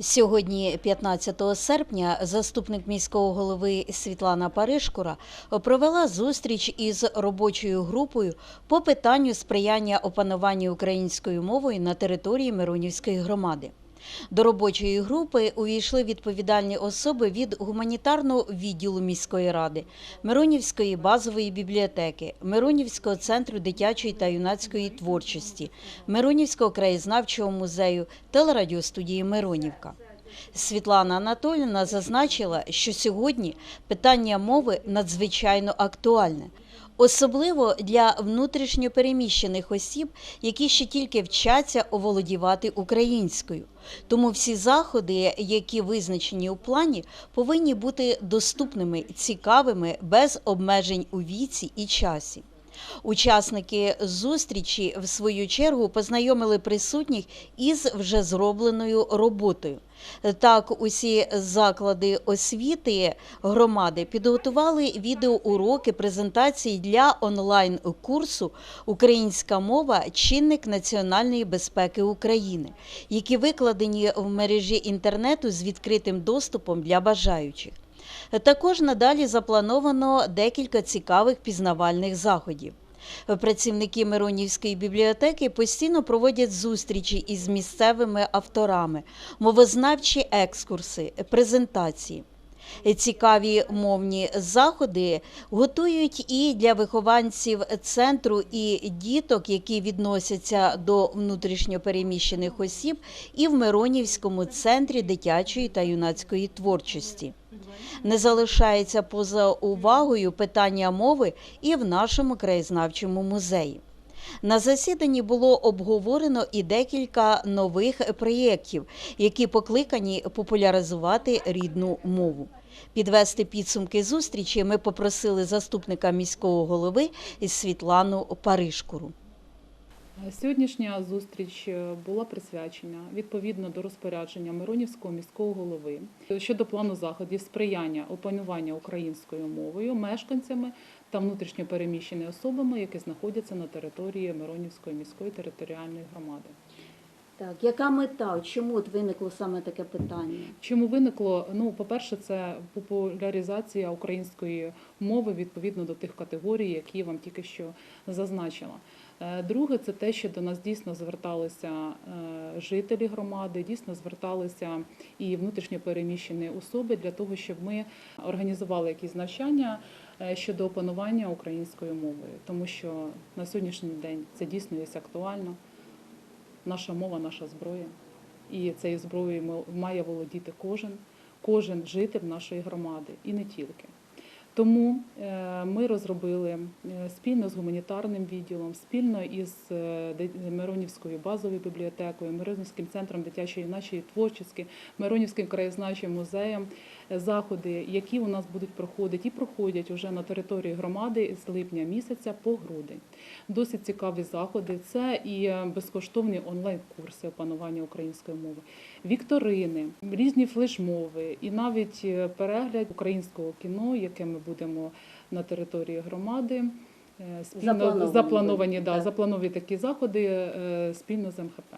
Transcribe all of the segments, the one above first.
Сьогодні, 15 серпня, заступник міського голови Світлана Паришкура провела зустріч із робочою групою по питанню сприяння опануванню українською мовою на території Миронівської громади. До робочої групи увійшли відповідальні особи від гуманітарного відділу міської ради, Миронівської базової бібліотеки, Миронівського центру дитячої та юнацької творчості, Миронівського краєзнавчого музею, телерадіостудії Миронівка. Світлана Анатоліївна зазначила, що сьогодні питання мови надзвичайно актуальне, особливо для внутрішньопереміщених осіб, які ще тільки вчаться оволодівати українською. Тому всі заходи, які визначені у плані, повинні бути доступними, цікавими, без обмежень у віці і часі. Учасники зустрічі, в свою чергу, познайомили присутніх із вже зробленою роботою. Так, усі заклади освіти громади підготували відеоуроки презентації для онлайн-курсу Українська мова чинник національної безпеки України, які викладені в мережі інтернету з відкритим доступом для бажаючих. Також надалі заплановано декілька цікавих пізнавальних заходів. Працівники Миронівської бібліотеки постійно проводять зустрічі із місцевими авторами, мовознавчі екскурси, презентації. Цікаві мовні заходи готують і для вихованців центру і діток, які відносяться до внутрішньопереміщених осіб, і в Миронівському центрі дитячої та юнацької творчості. Не залишається поза увагою питання мови і в нашому краєзнавчому музеї. На засіданні було обговорено і декілька нових проєктів, які покликані популяризувати рідну мову. Підвести підсумки зустрічі ми попросили заступника міського голови Світлану Паришкуру. Сьогоднішня зустріч е, була присвячена відповідно до розпорядження Миронівського міського голови щодо плану заходів сприяння опанування українською мовою мешканцями та внутрішньопереміщеними особами, які знаходяться на території Миронівської міської територіальної громади. Так, яка мета? Чому от виникло саме таке питання? Чому виникло? Ну, по-перше, це популяризація української мови відповідно до тих категорій, які я вам тільки що зазначила. Е, Друге, це те, що до нас дійсно зверталися е, жителі громади, дійсно зверталися і внутрішньо переміщені особи для того, щоб ми організували якісь навчання щодо опанування українською мовою, тому що на сьогоднішній день це дійсно є актуально. Наша мова, наша зброя, і цією зброєю має володіти кожен, кожен житель нашої громади, і не тільки. Тому е, ми розробили е, спільно з гуманітарним відділом, спільно із е, Миронівською базовою бібліотекою, Миронівським центром дитячої юнацької творчості, Миронівським краєзнавчим музеєм е, заходи, які у нас будуть проходити і проходять уже на території громади з липня місяця по грудень. Досить цікаві заходи. Це і безкоштовні онлайн-курси опанування української мови, вікторини, різні флешмови, і навіть е, перегляд українського кіно, яке ми будемо на території громади. е, Спільно Заплановані заплановані, да, заплановані такі заходи е, спільно з МХП.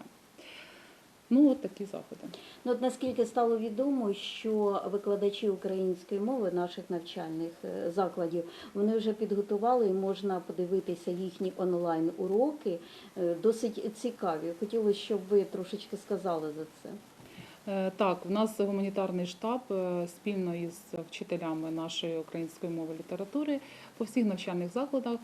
Ну, от такі заходи. Ну, от наскільки стало відомо, що викладачі української мови наших навчальних е, закладів вони вже підготували і можна подивитися їхні онлайн уроки. Досить цікаві. Хотілося, щоб ви трошечки сказали за це. Е, Так, у нас гуманітарний штаб е, спільно із вчителями нашої української мови літератури по всіх навчальних закладах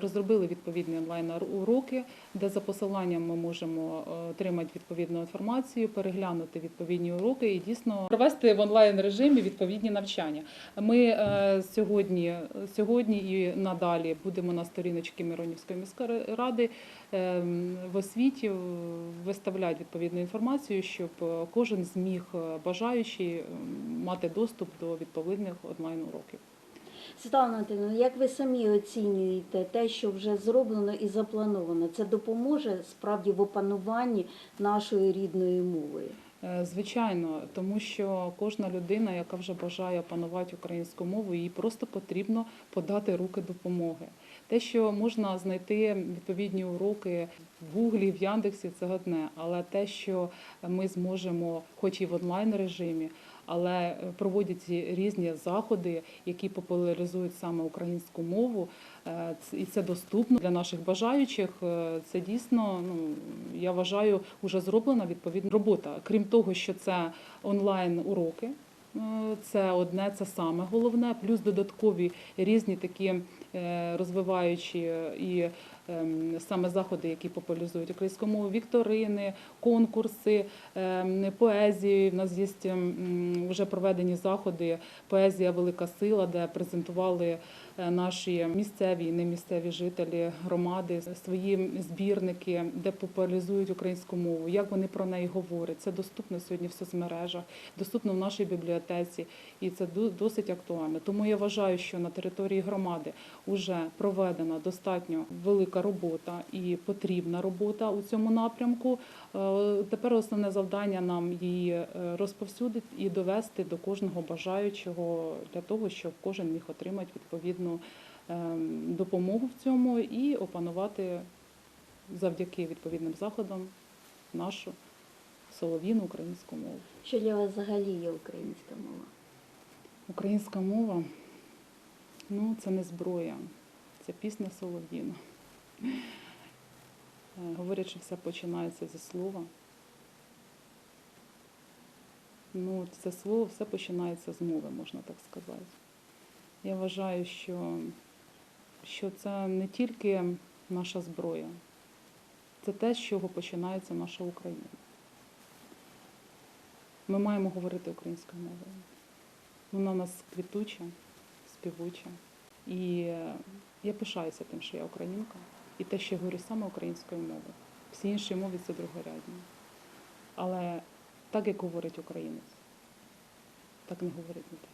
розробили відповідні онлайн-уроки, де за посиланням ми можемо е, отримати відповідну інформацію, переглянути відповідні уроки і дійсно провести в онлайн режимі відповідні навчання. Ми е, сьогодні, сьогодні і надалі будемо на сторіночці Миронівської міської ради ем, в освіті виставляти відповідну інформацію, щоб е, кожен зміг бажаючий ем, мати доступ до відповідних онлайн-уроків. Світлана Анатолійовна, як ви самі оцінюєте те, що вже зроблено і заплановано? Це допоможе справді в опануванні нашої рідної мови? Е, Звичайно, тому що кожна людина, яка вже бажає опанувати українську мову, їй просто потрібно подати руки допомоги. Те, що можна знайти відповідні уроки в Гуглі, в Яндексі, це одне. Але те, що ми зможемо, хоч і в онлайн режимі, але е, проводять різні заходи, які популяризують саме українську мову, е, і це доступно для наших бажаючих. е, Це дійсно, ну я вважаю, вже зроблена відповідна робота. Крім того, що це онлайн уроки. Це одне, це саме головне, плюс додаткові різні такі е, розвиваючі і ем, саме заходи, які популяризують українську мову, вікторини, конкурси, ем, поезії. У нас є ем, вже проведені заходи Поезія Велика сила, де презентували е, наші місцеві і немісцеві жителі громади свої збірники, де популяризують українську мову, як вони про неї говорять. Це доступно сьогодні в соцмережах, доступно в нашій бібліотеці, і це досить актуально. Тому я вважаю, що на території громади вже проведена достатньо велика робота і потрібна робота у цьому напрямку. Е, Тепер основне завдання нам її е, розповсюдити і довести до кожного бажаючого для того, щоб кожен міг отримати відповідну ем, допомогу в цьому і опанувати завдяки відповідним заходам нашу солов'їну українську мову. Що для вас взагалі є українська мова? Українська мова ну, це не зброя, це пісня солов'їна. Е, Говорять, що все починається зі слова. Ну, це слово все починається з мови, можна так сказати. Я вважаю, що, що це не тільки наша зброя, це те, з чого починається наша Україна. Ми маємо говорити українською мовою. Вона у нас квітуча, співуча. І е, я пишаюся тим, що я українка, і те, що я говорю саме українською мовою. Всі інші мови це другорядні. Але так, як говорить українець, так не говорить ніде.